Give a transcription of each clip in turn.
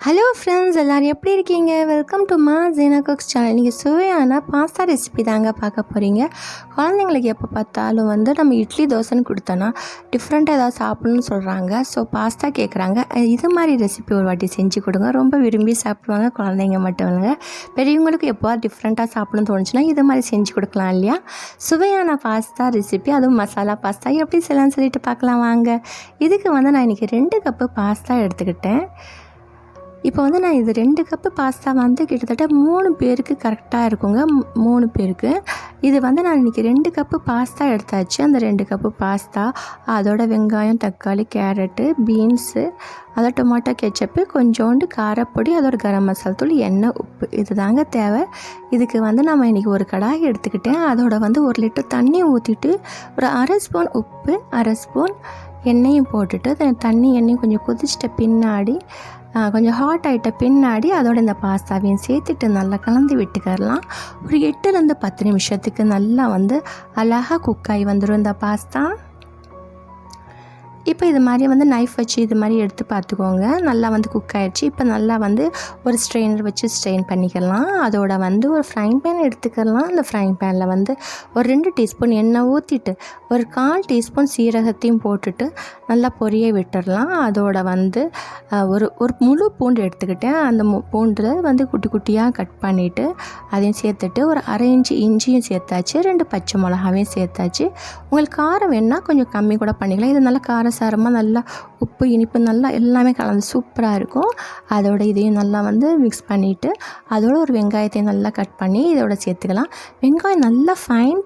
Hello friends எல்லோரும் எப்படி இருக்கீங்க? வெல்கம் டு மா ஜீனா குக்ஸ் சேனல் நீங்கள் சுவையான பாஸ்தா ரெசிபி தாங்க பார்க்க போகிறீங்க குழந்தைங்களுக்கு எப்போ பார்த்தாலும் வந்து நம்ம இட்லி தோசைன்னு கொடுத்தோன்னா டிஃப்ரெண்ட்டாக ஏதாவது சாப்பிடணும்னு சொல்கிறாங்க ஸோ பாஸ்தா கேட்குறாங்க இது மாதிரி ரெசிபி ஒரு வாட்டி செஞ்சு கொடுங்க. ரொம்ப விரும்பி சாப்பிடுவாங்க குழந்தைங்க மட்டும் இல்லைங்க. பெரியவங்களுக்கு எப்போ டிஃப்ரெண்ட்டாக சாப்பிடணும்னு தோணுச்சுன்னா இது மாதிரி செஞ்சு கொடுக்கலாம் இல்லையா? சுவையான பாஸ்தா ரெசிபி அதுவும் மசாலா பாஸ்தா எப்படி செய்யலாம்னு சொல்லிட்டு பார்க்கலாம் வாங்க. இதுக்கு வந்து நான் இன்றைக்கி ரெண்டு கப்பு பாஸ்தா எடுத்துக்கிட்டேன். இப்போ வந்து நான் இது ரெண்டு கப்பு பாஸ்தா வந்து கிட்டத்தட்ட மூணு பேருக்கு கரெக்டாக இருக்குங்க. மூணு பேருக்கு. இது வந்து நான் இன்றைக்கி ரெண்டு கப்பு பாஸ்தா எடுத்தாச்சு. அந்த ரெண்டு கப்பு பாஸ்தா அதோட வெங்காயம் தக்காளி கேரட்டு பீன்ஸு அதோட டொமாட்டோ கெச்சப்பு கொஞ்சோண்டு காரப்பொடி அதோட கரம் மசாலா தூள் எண்ணெய் உப்பு. இது தாங்க தேவை. இதுக்கு வந்து நம்ம இன்றைக்கி ஒரு கடாய் எடுத்துக்கிட்டேன் அதோட வந்து ஒரு லிட்டர் தண்ணி ஊற்றிட்டு ஒரு அரை ஸ்பூன் உப்பு அரை ஸ்பூன் எண்ணெயும் போட்டுட்டு தண்ணி எண்ணெயும் கொஞ்சம் கொதிச்சிட்ட பின்னாடி கொஞ்சம் ஹாட் ஆகிட்ட பின்னாடி அதோட இந்த பாஸ்தாவையும் சேர்த்துட்டு நல்லா கலந்து விட்டுக்கரலாம் ஒரு எட்டுலேருந்து பத்து நிமிஷத்துக்கு நல்லா வந்து அழகாக குக்காகி வந்துடும் இந்த பாஸ்தா. இப்போ இது மாதிரி வந்து நைஃப் வச்சு இது மாதிரி எடுத்து பார்த்துக்கோங்க. நல்லா வந்து குக் ஆகிடுச்சு இப்போ நல்லா வந்து ஒரு ஸ்ட்ரெயினர் வச்சு ஸ்ட்ரெயின் பண்ணிக்கலாம். அதோட வந்து ஒரு ஃப்ரைங் பேன் எடுத்துக்கலாம். அந்த ஃப்ரைங் பேனில் வந்து ஒரு ரெண்டு டீஸ்பூன் எண்ணெய் ஊற்றிட்டு ஒரு கால் டீஸ்பூன் சீரகத்தையும் போட்டுட்டு நல்லா பொரிய விட்டுடலாம். அதோட வந்து ஒரு ஒரு முழு பூண்டு எடுத்துக்கிட்டேன். அந்த பூண்டில் வந்து குட்டி குட்டியாக கட் பண்ணிவிட்டு அதையும் சேர்த்துட்டு ஒரு அரை இன்ச்சு இஞ்சியும் சேர்த்தாச்சு. ரெண்டு பச்சை மிளகாவையும் சேர்த்தாச்சு. உங்களுக்கு காரம் வேணால் கொஞ்சம் கம்மி கூட பண்ணிக்கலாம். இது நல்லா காரம் காரசாரமாக நல்லா உப்பு இனிப்பு நல்லா எல்லாமே கலந்து சூப்பராக இருக்கும். அதோட இதையும் நல்லா வந்து மிக்ஸ் பண்ணிவிட்டு அதோட ஒரு வெங்காயத்தையும் நல்லா கட் பண்ணி இதோட சேர்த்துக்கலாம். வெங்காயம் நல்லா ஃபைன்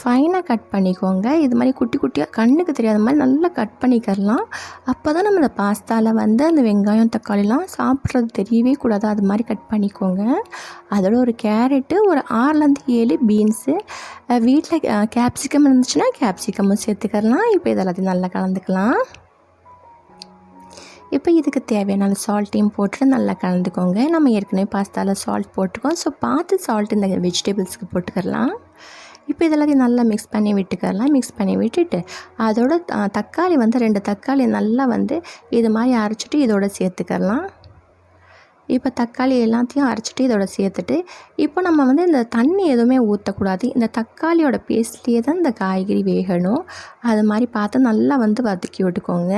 ஃபைனாக கட் பண்ணிக்கோங்க. இது மாதிரி குட்டி குட்டியாக கண்ணுக்கு தெரியாத மாதிரி நல்லா கட் பண்ணிக்கிறலாம் அப்போ தான் நம்ம இந்த பாஸ்தாவில் வந்து அந்த வெங்காயம் தக்காளிலாம் சாப்பிட்றது தெரியவே கூடாது. அது மாதிரி கட் பண்ணிக்கோங்க. அதோட ஒரு கேரட்டு ஒரு ஆறுலேருந்து ஏழு பீன்ஸு வீட்டில் கேப்சிகம் இருந்துச்சுன்னா கேப்சிகமும் சேர்த்துக்கலாம். இப்போ இதெல்லாத்தையும் நல்லா கலந்துக்கலாம். இப்போ இதுக்கு தேவையான சால்ட்டையும் போட்டு நல்லா கலந்துக்கோங்க. நம்ம ஏற்கனவே பாஸ்தாவில் சால்ட் போட்டுக்கோம் ஸோ பார்த்து சால்ட் இந்த வெஜிடபிள்ஸ்க்கு போட்டுக்கலாம். இப்போ இதெல்லாத்தையும் நல்லா மிக்ஸ் பண்ணி விட்டுக்கலாம். மிக்ஸ் பண்ணி விட்டுட்டு அதோட தக்காளி வந்து ரெண்டு தக்காளி நல்லா வந்து இது மாதிரி அரைச்சிட்டு இதோட சேர்த்துக்கலாம். இப்போ தக்காளி எல்லாத்தையும் அரைச்சிட்டு இதோட சேர்த்துட்டு இப்போ நம்ம வந்து இந்த தண்ணி எதுவுமே ஊற்றக்கூடாது இந்த தக்காளியோட பேஸ்ட்லேயே தான் இந்த காய்கறி வேகணும். அது மாதிரி பார்த்து நல்லா வந்து வதக்கி விட்டுக்கோங்க.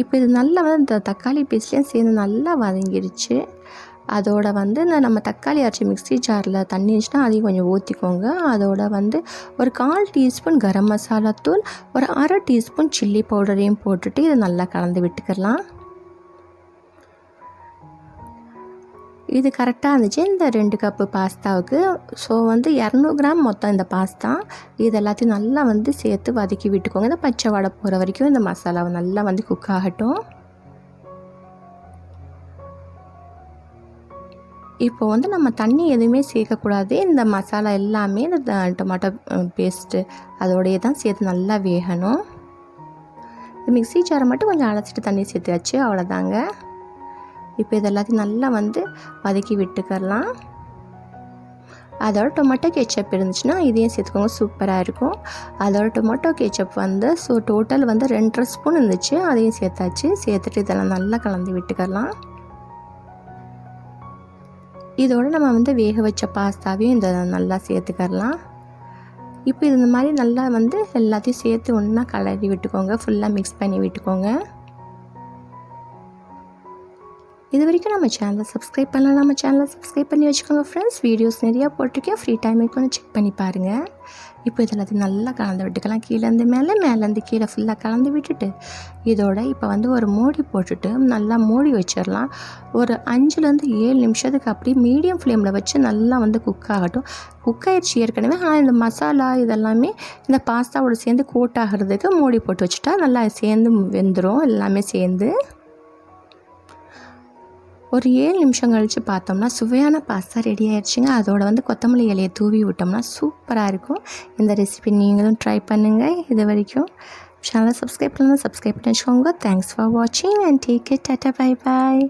இப்போ இது நல்லா வந்து இந்த தக்காளி பேஸ்ட்லேயும் சேர்ந்து நல்லா வதங்கிடுச்சு அதோட வந்து இந்த நம்ம தக்காளி அரைச்சி மிக்ஸி ஜாரில் தண்ணி இருந்துச்சுன்னா அதையும் கொஞ்சம் ஊற்றிக்கோங்க அதோட வந்து ஒரு கால் டீஸ்பூன் கரம் மசாலா தூள் ஒரு அரை டீஸ்பூன் சில்லி பவுடரையும் போட்டுட்டு இதை நல்லா கலந்து விட்டுக்கலாம். இது கரெக்டாக இருந்துச்சு. இந்த ரெண்டு கப்பு பாஸ்தாவுக்கு ஸோ வந்து இரநூறு கிராம் மொத்தம் இந்த பாஸ்தா. இது எல்லாத்தையும் நல்லா வந்து சேர்த்து வதக்கி விட்டுக்கோங்க. இந்த பச்சை வடை போகிற வரைக்கும் இந்த மசாலாவை நல்லா வந்து குக் ஆகட்டும். இப்போ வந்து நம்ம தண்ணி எதுவுமே சேர்க்கக்கூடாது. இந்த மசாலா எல்லாமே இந்த டொமாட்டோ பேஸ்ட்டு அதோடையே தான் சேர்த்து நல்லா வேகணும். மிக்சி ஜாரை மட்டும் கொஞ்சம் அழைச்சிட்டு தண்ணி சேர்த்தாச்சு அவ்வளோதாங்க. இப்போ இது எல்லாத்தையும் நல்லா வந்து வதக்கி விட்டுக்கரலாம் அதோட டொமேட்டோ கெச்சப் இருந்துச்சுன்னா இதையும் சேர்த்துக்கோங்க சூப்பராக இருக்கும். அதோட டொமேட்டோ கெச்சப் வந்து ஸோ டோட்டல் வந்து ரெண்டரை ஸ்பூன் இருந்துச்சு அதையும் சேர்த்தாச்சு. சேர்த்துட்டு இதெல்லாம் நல்லா கலந்து விட்டுக்கலாம். இதோடு நம்ம வந்து வேக வச்ச பாஸ்தாவையும் இந்த நல்லா சேர்த்துக்கரலாம் இப்போ இது இந்த மாதிரி நல்லா வந்து எல்லாத்தையும் சேர்த்து ஒன்றா கலரி விட்டுக்கோங்க. ஃபுல்லாக மிக்ஸ் பண்ணி விட்டுக்கோங்க. இது வரைக்கும் நம்ம சேனலை சப்ஸ்கிரைப் பண்ணலாம் நம்ம சேனலை சப்ஸ்கிரைப் பண்ணி வச்சுக்கோங்க ஃப்ரெண்ட்ஸ் வீடியோஸ் நிறையா போட்டிருக்கேன். ஃப்ரீ டைம் இருக்குன்னு செக் பண்ணி பாருங்கள் இப்போ இதில் நல்லா கலந்து விட்டுக்கலாம். கீழேருந்து மேலே மேலேருந்து கீழே ஃபுல்லாக கலந்து விட்டுட்டு இதோட இப்போ வந்து ஒரு மூடி போட்டுட்டு நல்லா மூடி வச்சிடலாம். ஒரு அஞ்சுலேருந்து ஏழு நிமிஷத்துக்கு அப்படி மீடியம் ஃப்ளேமில் வச்சு நல்லா வந்து குக் ஆகட்டும். குக் ஆயிடுச்சு ஏற்கனவே. ஆனால் இந்த மசாலா இதெல்லாமே இந்த பாஸ்தாவோட சேர்ந்து கோட் ஆகிறதுக்கு மூடி போட்டு வச்சுட்டா நல்லா சேர்ந்து வெந்துடும் எல்லாமே சேர்ந்து. ஒரு ஏழு நிமிஷம் கழித்து பார்த்தோம்னா சுவையான பாஸ்தா ரெடி ஆயிடுச்சுங்க. அதோட வந்து கொத்தமல்லி இலையை தூவி விட்டோம்னா சூப்பராக இருக்கும். இந்த ரெசிபி நீங்களும் ட்ரை பண்ணுங்கள் இது வரைக்கும் சேனலை சப்ஸ்கிரைப் பண்ணலாம் சப்ஸ்கிரைப் பண்ணி வச்சுக்கோங்க தேங்க்ஸ் ஃபார் வாட்சிங் and take it tata bye bye